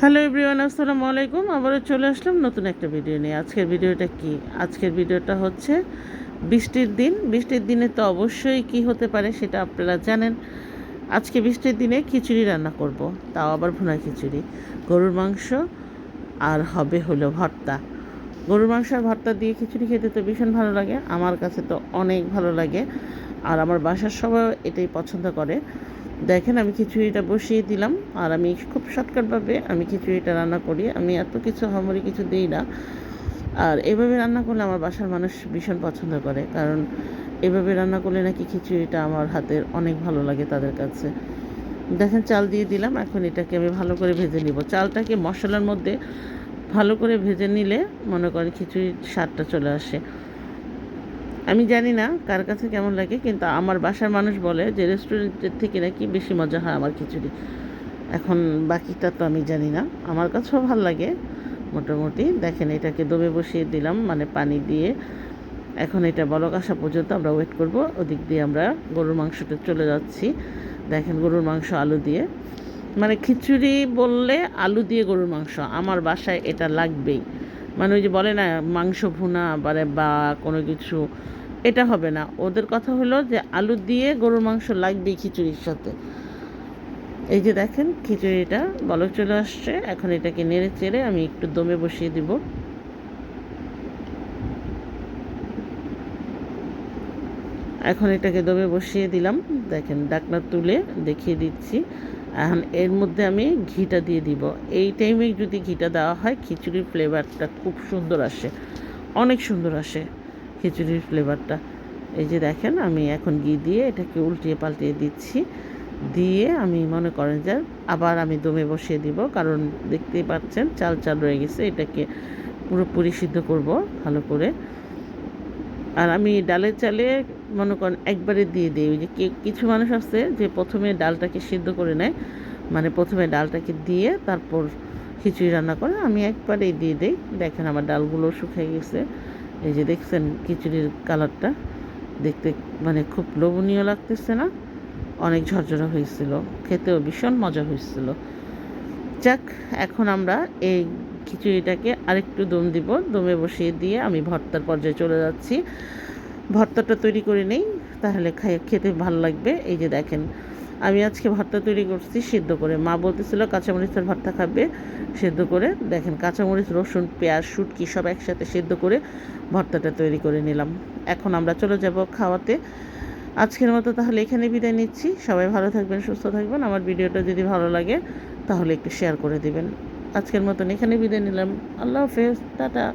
Hello everyone আসসালামু আলাইকুম। আবারও চলে আসলাম নতুন একটা ভিডিও নিয়ে। আজকের ভিডিওটা কি? আজকের ভিডিওটা হচ্ছে বৃষ্টির দিন। বৃষ্টির দিনে তো অবশ্যই কি হতে পারে সেটা আপনারা জানেন। আজকে বৃষ্টির দিনে খিচুড়ি রান্না করব, তাও আবার ভুনা খিচুড়ি। গরুর মাংস আর হবে হলো ভর্তা। গরুর মাংস আর ভর্তা দিয়ে খিচুড়ি খেতে তো ভীষণ ভালো লাগে। আমার কাছে তো অনেক ভালো লাগে। আর আমার বাসার সবাই এটাই পছন্দ করে। দেখেন, আমি খিচুড়িটা বসিয়ে দিলাম। আর আমি খুব শর্টকাটভাবে আমি খিচুড়িটা রান্না করি। আমি এত কিছু হামরি কিছু দিই না। আর এভাবে রান্না করলে আমার বাসার মানুষ ভীষণ পছন্দ করে। কারণ এভাবে রান্না করলে নাকি খিচুড়িটা আমার হাতের অনেক ভালো লাগে তাদের কাছে। দেখেন, চাল দিয়ে দিলাম। এখন এটাকে আমি ভালো করে ভেজে নিব। চালটাকে মশলার মধ্যে ভালো করে ভেজে নিলে মনে করেন খিচুড়ির স্বাদটা চলে আসে। আমি জানি না কার কাছে কেমন লাগে, কিন্তু আমার বাসার মানুষ বলে যে রেস্টুরেন্টের থেকে নাকি বেশি মজা হয় আমার খিচুড়ি। এখন বাকিটা তো আমি জানি না। আমার কাছেও ভালো লাগে মোটামুটি। দেখেন, এটাকে দমে বসিয়ে দিলাম মানে পানি দিয়ে। এখন এটা বলক আসা পর্যন্ত আমরা ওয়েট করব। ওদিক দিয়ে আমরা গরুর মাংসটা চলে যাচ্ছি। দেখেন, গরুর মাংস আলু দিয়ে। মানে খিচুড়ি বললে আলু দিয়ে গরুর মাংস। আমার বাসায় এটা লাগবেই। মানে ওই যে বলে না, মাংস ভুনা বারে বা কোনো কিছু, এটা হবে না। ওদের কথা হলো যে আলু দিয়ে গরুর মাংস লাগবে খিচুড়ির সাথে। এই যে দেখেন, খিচুড়িটা বলক চলে আসছে। এখন এটাকে নেড়ে চেড়ে আমি একটু দমে বসিয়ে দিব। এখন এটাকে দমে বসিয়ে দিলাম। দেখেন, ডাকনা তুলে দেখিয়ে দিচ্ছি। এখন এর মধ্যে আমি ঘিটা দিয়ে দিব। এই টাইমে যদি ঘিটা দেওয়া হয়, খিচুড়ির ফ্লেভারটা খুব সুন্দর আসে। অনেক সুন্দর আসে খিচুড়ির ফ্লেভারটা এই যে দেখেন, আমি এখন ঘি দিয়ে এটাকে উল্টিয়ে পাল্টিয়ে দিচ্ছি। দিয়ে আমি মনে করেন যে আবার আমি দমে বসিয়ে দিব, কারণ দেখতেই পাচ্ছেন চাল চাল রয়ে গেছে, এটাকে পুরোপুরি সিদ্ধ করব ভালো করে। আর আমি ডালের চালে মনে করেন একবারে দিয়ে দিই। ওই যে কিছু মানুষ আছে যে প্রথমে ডালটাকে সিদ্ধ করে নেয়। মানে প্রথমে ডালটাকে দিয়ে তারপর খিচুড়ি রান্না করে আমি একবারেই দিয়ে দিই। দেখেন আমার ডালগুলো শুকিয়ে গেছে। এই যে দেখছেন খিচুড়ির কালারটা। দেখতে মানে খুব লোভনীয় লাগতেছে না? অনেক ঝরঝরা হয়েছিল। খেতেও ভীষণ মজা হয়েছিল। যাক, এখন আমরা এই খিচুড়িটাকে আরেকটু দম দিব। দমে বসিয়ে দিয়ে আমি ভর্তার পর্যায়ে চলে যাচ্ছি। ভর্তাটা তৈরি করে নেই, তাহলে খাই খেতে ভালো লাগবে। এই যে দেখেন, আমি আজকে ভর্তা তৈরি করছি সিদ্ধ করে। মা বলতেছিল কাঁচামরিচের ভর্তা খাবে সেদ্ধ করে। দেখেন, কাঁচামরিচ, রসুন, পেঁয়াজ, শুটকি সব একসাথে সেদ্ধ করে ভর্তাটা তৈরি করে নিলাম। এখন আমরা চলে যাব খাওয়াতে। আজকের মতো তাহলে এখানে বিদায় নিচ্ছি। সবাই ভালো থাকবেন, সুস্থ থাকবেন। আমার ভিডিওটা যদি ভালো লাগে, তাহলে একটু শেয়ার করে দিবেন। আজকের মতন এখানে বিদায় নিলাম। আল্লাহ হাফেজ, টাটা।